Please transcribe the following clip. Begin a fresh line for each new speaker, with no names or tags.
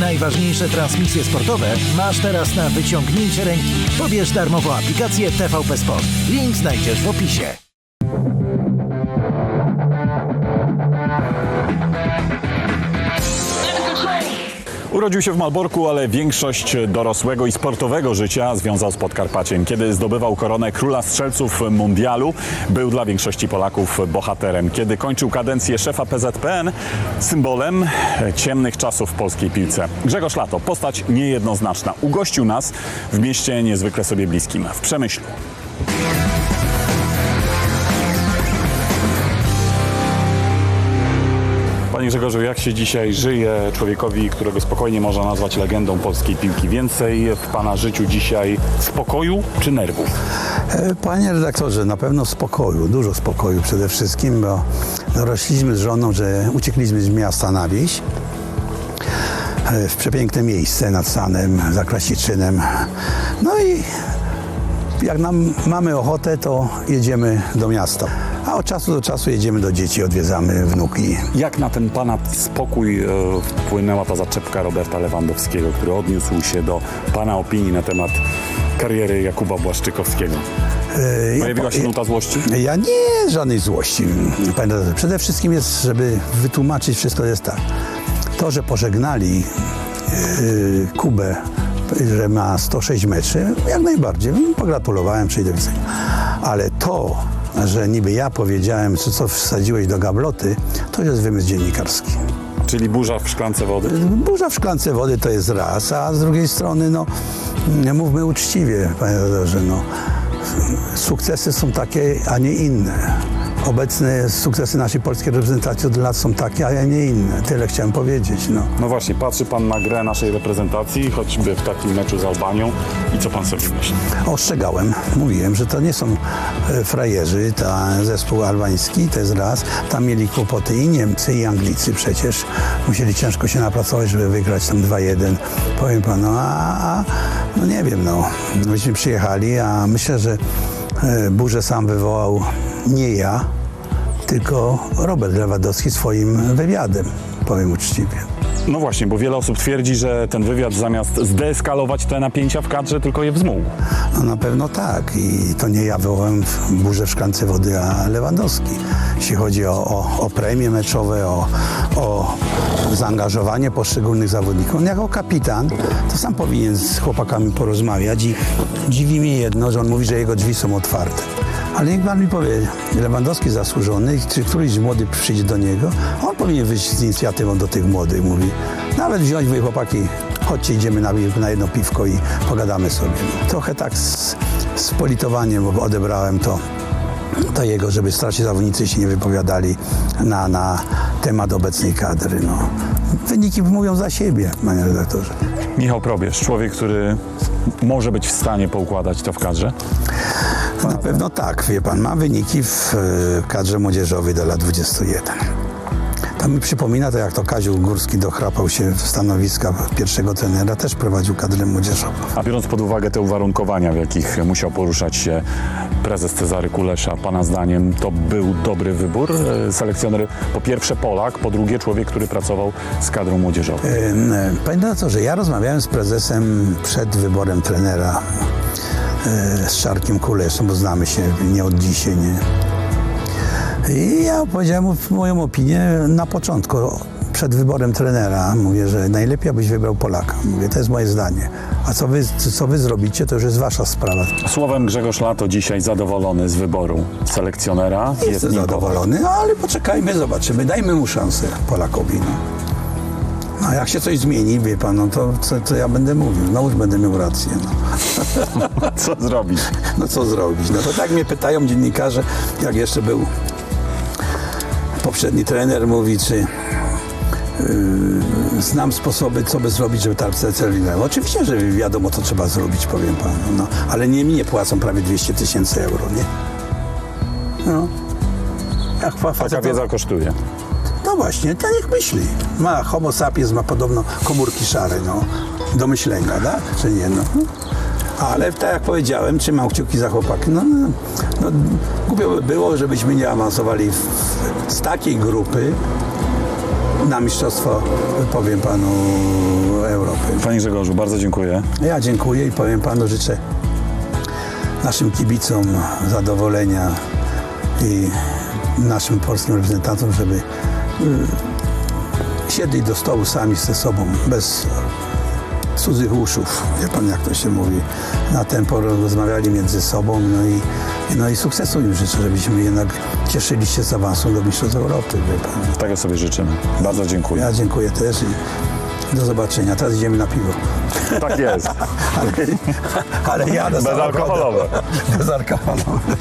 Najważniejsze transmisje sportowe masz teraz na wyciągnięcie ręki. Pobierz darmową aplikację TVP Sport. Link znajdziesz w opisie.
Urodził się w Malborku, ale większość dorosłego i sportowego życia związał z Podkarpaciem. Kiedy zdobywał koronę króla strzelców mundialu, był dla większości Polaków bohaterem. Kiedy kończył kadencję szefa PZPN, symbolem ciemnych czasów w polskiej piłce. Grzegorz Lato, postać niejednoznaczna. Ugościł nas w mieście niezwykle sobie bliskim, w Przemyślu. Panie Grzegorzu, jak się dzisiaj żyje człowiekowi, którego spokojnie można nazwać legendą polskiej piłki? Więcej w Pana życiu dzisiaj spokoju czy nerwów?
E, Panie redaktorze, na pewno spokoju, dużo spokoju przede wszystkim, bo dorośliśmy z żoną, że uciekliśmy z miasta na wieś e, w przepiękne miejsce nad Stanem, za Krasiczynem. No i jak nam mamy ochotę, to jedziemy do miasta. A od czasu do czasu jedziemy do dzieci, odwiedzamy wnuki.
Jak na ten Pana spokój e, wpłynęła ta zaczepka Roberta Lewandowskiego, który odniósł się do Pana opinii na temat kariery Jakuba Błaszczykowskiego?
E, ja
Pojawiła
po-
się nuta złości?
Ja nie żadnej złości. Panie. Przede wszystkim jest, żeby wytłumaczyć wszystko jest tak. To, że pożegnali yy, Kubę, że ma 106 meczy, jak najbardziej. Pogratulowałem, do widzenia. Ale to, że niby ja powiedziałem, co, co wsadziłeś do gabloty, to jest wymysł dziennikarski.
Czyli burza w szklance wody?
Burza w szklance wody to jest raz, a z drugiej strony, no, nie mówmy uczciwie, panie redaktorze, no, sukcesy są takie, a nie inne. Obecne sukcesy naszej polskiej reprezentacji od lat są takie, a nie inne. Tyle chciałem powiedzieć, no.
No właśnie, patrzy Pan na grę naszej reprezentacji, choćby w takim meczu z Albanią i co Pan sobie myśli?
Ostrzegałem, mówiłem, że to nie są e, frajerzy, ta zespół albański, to jest raz. Tam mieli kłopoty i Niemcy, i Anglicy przecież. Musieli ciężko się napracować, żeby wygrać tam 2-1. Powiem panu, a, a no nie wiem, no. Myśmy przyjechali, a myślę, że e, burzę sam wywołał nie ja, tylko Robert Lewandowski swoim wywiadem, powiem uczciwie.
No właśnie, bo wiele osób twierdzi, że ten wywiad zamiast zdeeskalować te napięcia w kadrze, tylko je wzmógł.
No na pewno tak i to nie ja wywołałem w burzę w szklance wody, a Lewandowski. Jeśli chodzi o, o, o premie meczowe, o, o zaangażowanie poszczególnych zawodników. On jako kapitan to sam powinien z chłopakami porozmawiać i dziwi mnie jedno, że on mówi, że jego drzwi są otwarte. Ale niech pan mi powie, Lewandowski zasłużony, czy któryś młody przyjdzie do niego, on powinien wyjść z inicjatywą do tych młodych, mówi, nawet wziąć wy chłopaki, chodźcie, idziemy na, na jedno piwko i pogadamy sobie. Trochę tak z, z politowaniem odebrałem to, to jego, żeby starsi zawodnicy się nie wypowiadali na, na temat obecnej kadry. No. Wyniki mówią za siebie, panie redaktorze.
Michał Probierz, człowiek, który może być w stanie poukładać to w kadrze.
Na pewno tak, wie pan, ma wyniki w e, kadrze młodzieżowej do lat 21. To mi przypomina to, jak to Kaziu Górski dochrapał się w stanowiska pierwszego trenera, też prowadził kadrę młodzieżową.
A biorąc pod uwagę te uwarunkowania, w jakich musiał poruszać się prezes Cezary Kulesza, Pana zdaniem to był dobry wybór? E, Selekcjoner po pierwsze Polak, po drugie człowiek, który pracował z kadrą młodzieżową.
E, Panie redaktorze, ja rozmawiałem z prezesem przed wyborem trenera z Szarkiem Kuleszem, bo znamy się nie od dzisiaj, nie? I ja powiedziałem mu moją opinię na początku, przed wyborem trenera. Mówię, że najlepiej abyś wybrał Polaka. Mówię, to jest moje zdanie. A co wy, co wy zrobicie, to już jest wasza sprawa.
Słowem Grzegorz Lato dzisiaj zadowolony z wyboru selekcjonera.
Jestem
nim
zadowolony, no ale poczekajmy, zobaczymy. Dajmy mu szansę Polakowi. No. No, a jak się coś zmieni, wie pan, no to, co, ja będę mówił. No już będę miał rację. No.
Co zrobić?
no co zrobić? No to tak mnie pytają dziennikarze, jak jeszcze był poprzedni trener, mówi, czy yy, znam sposoby, co by zrobić, żeby tarce celowałem. Oczywiście, że wiadomo, co trzeba zrobić, powiem panu. No, ale nie mi nie płacą prawie 200 tysięcy euro, nie? No. Jak fa-
Taka wiedza kosztuje.
No właśnie, to niech myśli. Ma homo sapiens, ma podobno komórki szare, no. Do myślenia, tak? Czy nie, no. Ale tak jak powiedziałem, trzymam kciuki za chłopaki. No, no, no głupio by było, żebyśmy nie awansowali w, z takiej grupy na mistrzostwo, powiem panu,
Panie Grzegorzu, bardzo dziękuję.
Ja dziękuję i powiem panu, życzę naszym kibicom zadowolenia i naszym polskim reprezentantom, żeby siedli do stołu sami ze sobą, bez cudzych uszów, wie pan jak to się mówi, na tempo rozmawiali między sobą, no i, no i sukcesu im życzę, żebyśmy jednak cieszyli się z awansu do Mistrzostw Europy, wie pan.
Tego sobie życzymy. Bardzo dziękuję.
Ja dziękuję też i do zobaczenia. Teraz idziemy na piwo.
Tak jest.
Ale, ale ja
Bezalkoholowe.
Bezalkoholowe.